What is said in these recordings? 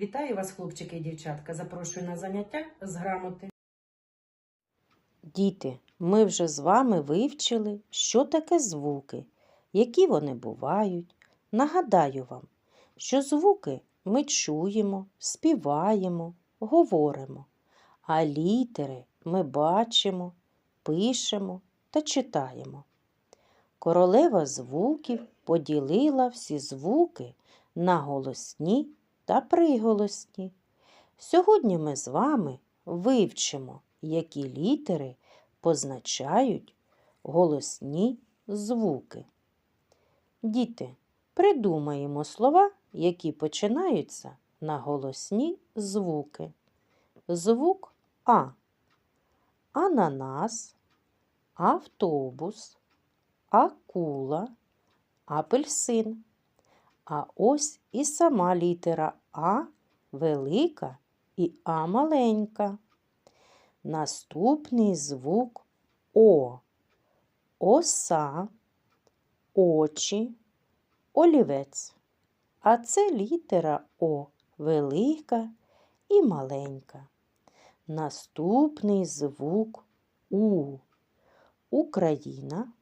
Вітаю вас, хлопчики і дівчатка. Запрошую на заняття з грамоти. Діти, ми вже з вами вивчили, що таке звуки, які вони бувають. Нагадаю вам, що звуки ми чуємо, співаємо, говоримо, а літери ми бачимо, пишемо та читаємо. Королева звуків поділила всі звуки на голосні та приголосні. Сьогодні ми з вами вивчимо, які літери позначають голосні звуки. Діти, придумаємо слова, які починаються на голосні звуки. Звук А. Ананас, автобус, акула, апельсин. А ось і сама літера А велика і А маленька. Наступний звук О. Оса, очі, олівець. А це літера О велика і маленька. Наступний звук У. Україна,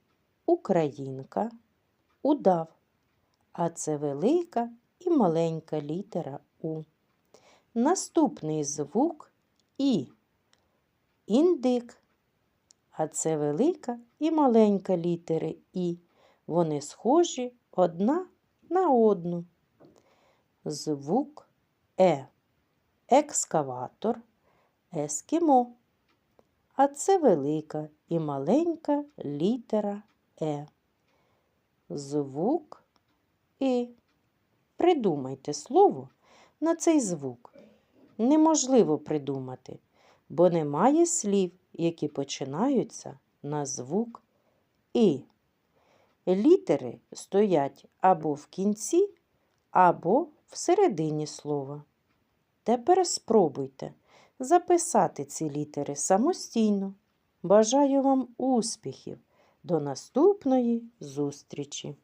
українка, удав. А це велика і маленька літера У. Наступний звук І. Індик. А це велика і маленька літери І. Вони схожі одна на одну. Звук Е. Екскаватор, ескімо. А це велика і маленька літера Е. Звук І. Придумайте слово на цей звук. Неможливо придумати, бо немає слів, які починаються на звук І. Літери стоять або в кінці, або всередині слова. Тепер спробуйте записати ці літери самостійно. Бажаю вам успіхів! До наступної зустрічі!